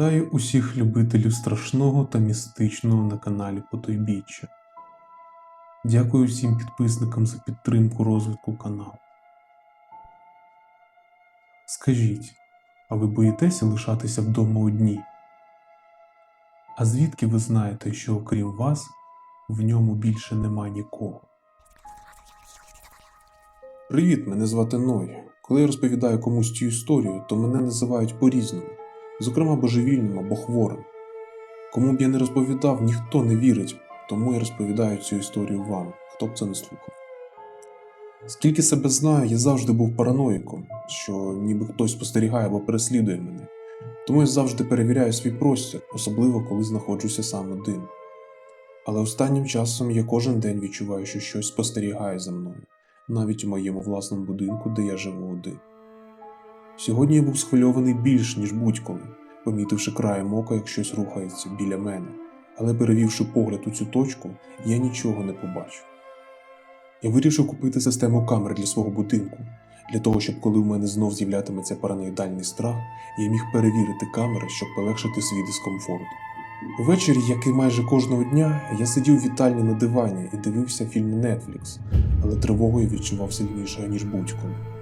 Вітаю усіх любителів страшного та містичного на каналі Потойбіччя. Дякую всім підписникам за підтримку розвитку каналу. Скажіть, а ви боїтеся лишатися вдома одні? А звідки ви знаєте, що окрім вас в ньому більше нема нікого? Привіт, мене звати Ной. Коли я розповідаю комусь цю історію, то мене називають по-різному, зокрема божевільним або хворим. Кому б я не розповідав, ніхто не вірить, тому я розповідаю цю історію вам, хто б це не слухав. Скільки себе знаю, я завжди був параноїком, що ніби хтось спостерігає або переслідує мене. Тому я завжди перевіряю свій простір, особливо коли знаходжуся сам один. Але останнім часом я кожен день відчуваю, що щось спостерігає за мною, навіть у моєму власному будинку, де я живу один. Сьогодні я був схвильований більш, ніж будь-коли, помітивши краєм ока, як щось рухається біля мене, але перевівши погляд у цю точку, я нічого не побачив. Я вирішив купити систему камер для свого будинку, для того, щоб коли в мене знов з'являтиметься параноїдальний страх, я міг перевірити камери, щоб полегшити свій дискомфорт. Увечері, як і майже кожного дня, я сидів у вітальні на дивані і дивився фільм Netflix, але тривогу я відчував сильніше, ніж будь-коли.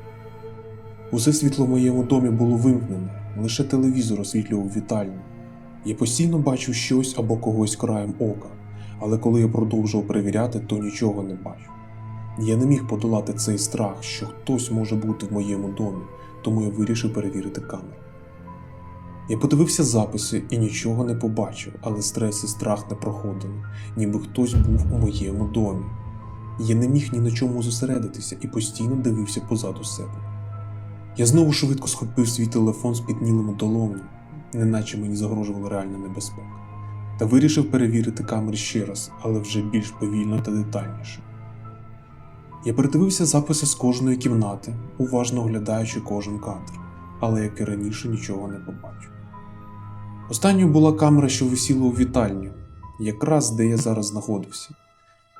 Усе світло в моєму домі було вимкнене, лише телевізор освітлював вітальню. Я постійно бачив щось або когось краєм ока, але коли я продовжував перевіряти, то нічого не бачив. Я не міг подолати цей страх, що хтось може бути в моєму домі, тому я вирішив перевірити камеру. Я подивився записи і нічого не побачив, але стрес і страх не проходили, ніби хтось був у моєму домі. Я не міг ні на чому зосередитися і постійно дивився позаду себе. Я знову швидко схопив свій телефон з піднілими долонями, неначе мені загрожувала реальна небезпека, та вирішив перевірити камери ще раз, але вже більш повільно та детальніше. Я передивився записи з кожної кімнати, уважно оглядаючи кожен кадр, але як і раніше нічого не побачив. Останньою була камера, що висіла у вітальні, якраз де я зараз знаходився.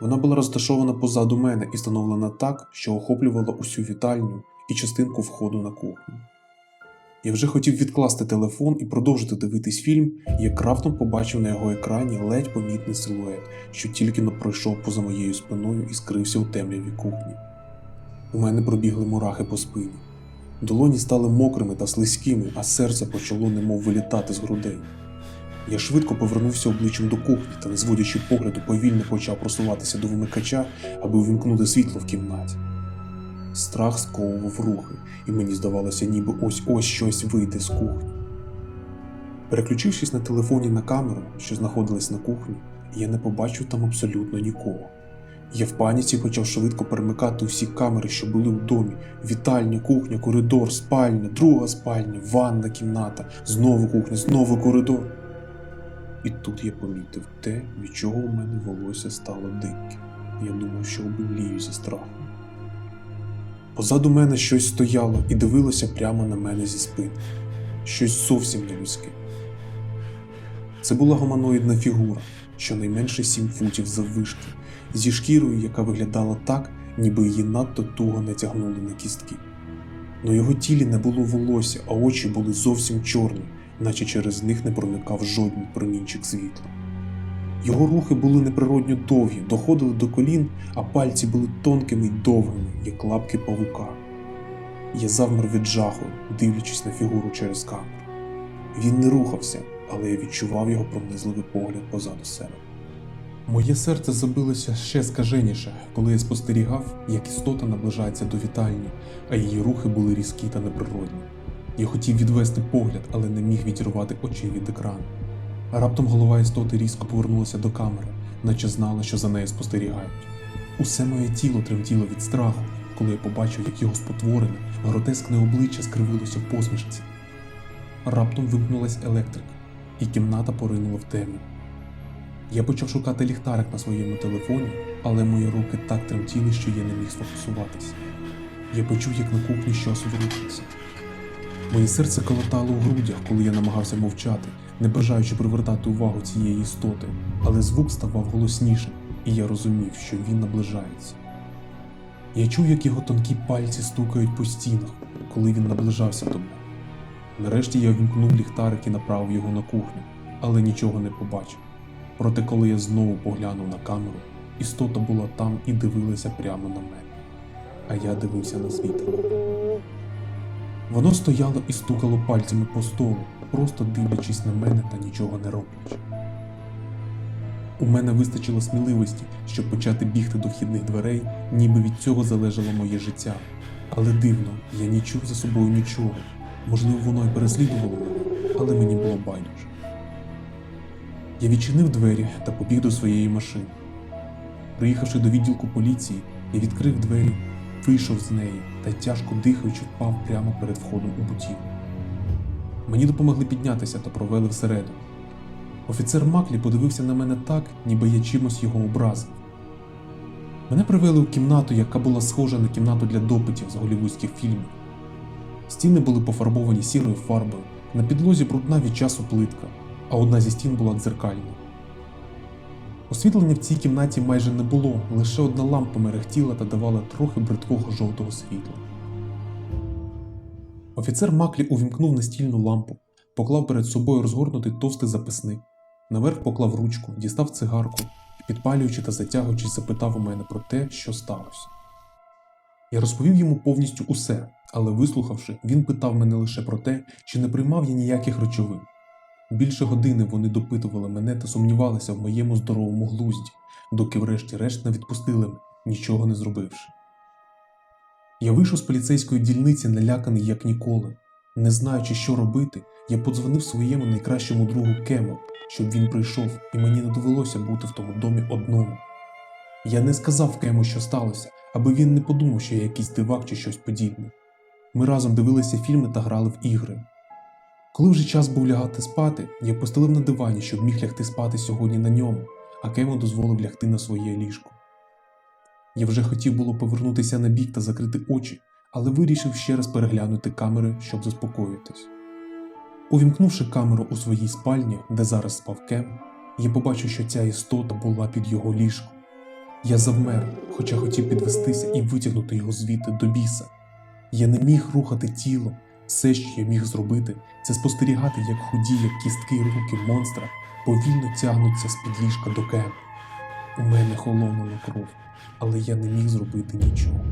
Вона була розташована позаду мене і встановлена так, що охоплювала усю вітальню і частинку входу на кухню. Я вже хотів відкласти телефон і продовжити дивитись фільм, як раптом побачив на його екрані ледь помітний силует, що тільки но пройшов поза моєю спиною і скрився у темряві кухні. У мене пробігли мурахи по спині. Долоні стали мокрими та слизькими, а серце почало немов вилітати з грудей. Я швидко повернувся обличчям до кухні та, не зводячи погляду, повільно почав просуватися до вимикача, аби увімкнути світло в кімнаті. Страх сковував рухи, і мені здавалося, ніби ось ось щось вийде з кухні. Переключившись на телефоні на камеру, що знаходилась на кухні, я не побачив там абсолютно нікого. Я в паніці почав швидко перемикати усі камери, що були у домі: вітальня, кухня, коридор, спальня, друга спальня, ванна кімната, знову кухня, знову коридор. І тут я помітив те, від чого у мене волосся стало диким. Я думав, що обмлію зі страху. Позаду мене щось стояло і дивилося прямо на мене зі спини. Щось зовсім не людське. Це була гуманоїдна фігура, щонайменше сім футів заввишки, зі шкірою, яка виглядала так, ніби її надто туго натягнули на кістки. На його тілі не було волосся, а очі були зовсім чорні, наче через них не проникав жодний промінчик світла. Його рухи були неприродньо довгі, доходили до колін, а пальці були тонкими й довгими, як лапки павука. Я завмер від жаху, дивлячись на фігуру через камеру. Він не рухався, але я відчував його пронизливий погляд позаду себе. Моє серце забилося ще скаженіше, коли я спостерігав, як істота наближається до вітальні, а її рухи були різкі та неприродні. Я хотів відвести погляд, але не міг відірвати очей від екрану. Раптом голова істоти різко повернулася до камери, наче знала, що за нею спостерігають. Усе моє тіло тремтіло від страху, коли я побачив, як його спотворене, гротескне обличчя скривилося в посмішці. Раптом вимкнулась електрика, і кімната поринула в темряву. Я почав шукати ліхтарик на своєму телефоні, але мої руки так тремтіли, що я не міг сфокусуватися. Я почув, як на кухні щось ворухнеться. Моє серце колотало у грудях, коли я намагався мовчати, не бажаючи привертати увагу цієї істоти, але звук ставав голоснішим, і я розумів, що він наближається. Я чув, як його тонкі пальці стукають по стінах, коли він наближався до мене. Нарешті я вімкнув ліхтарик і направив його на кухню, але нічого не побачив. Проте, коли я знову поглянув на камеру, істота була там і дивилася прямо на мене. А я дивився на світло. Воно стояло і стукало пальцями по столу, просто дивлячись на мене та нічого не роблячи. У мене вистачило сміливості, щоб почати бігти до вхідних дверей, ніби від цього залежало моє життя. Але дивно, я не чув за собою нічого. Можливо, воно і переслідувало мене, але мені було байдуже. Я відчинив двері та побіг до своєї машини. Приїхавши до відділку поліції, я відкрив двері, вийшов з неї та тяжко дихаючи впав прямо перед входом у будівлю. Мені допомогли піднятися та провели всередину. Офіцер Маклі подивився на мене так, ніби я чимось його образив. Мене привели у кімнату, яка була схожа на кімнату для допитів з голівудських фільмів. Стіни були пофарбовані сірою фарбою, на підлозі брудна від часу плитка, а одна зі стін була дзеркальною. Освітлення в цій кімнаті майже не було, лише одна лампа мерехтіла та давала трохи бридкого жовтого світла. Офіцер Маклі увімкнув настільну лампу, поклав перед собою розгорнутий товстий записник, наверх поклав ручку, дістав цигарку і, підпалюючи та затягуючись, запитав у мене про те, що сталося. Я розповів йому повністю усе, але вислухавши, він питав мене лише про те, чи не приймав я ніяких речовин. Більше години вони допитували мене та сумнівалися в моєму здоровому глузді, доки врешті-решт не відпустили нічого не зробивши. Я вийшов з поліцейської дільниці наляканий як ніколи. Не знаючи, що робити, я подзвонив своєму найкращому другу Кему, щоб він прийшов, і мені не довелося бути в тому домі одному. Я не сказав Кему, що сталося, аби він не подумав, що я якийсь дивак чи щось подібне. Ми разом дивилися фільми та грали в ігри. Коли вже час був лягати спати, я постелив на дивані, щоб міг лягти спати сьогодні на ньому, а Кему дозволив лягти на своє ліжко. Я вже хотів було повернутися на бік та закрити очі, але вирішив ще раз переглянути камери, щоб заспокоїтись. Увімкнувши камеру у своїй спальні, де зараз спав Кем, я побачив, що ця істота була під його ліжком. Я завмер, хоча хотів підвестися і витягнути його звідти до біса. Я не міг рухати тілом. Все, що я міг зробити, це спостерігати, як худі, як кістки руки монстра повільно тягнуться з-під ліжка до Кема. У мене холонула кров, але я не міг зробити нічого.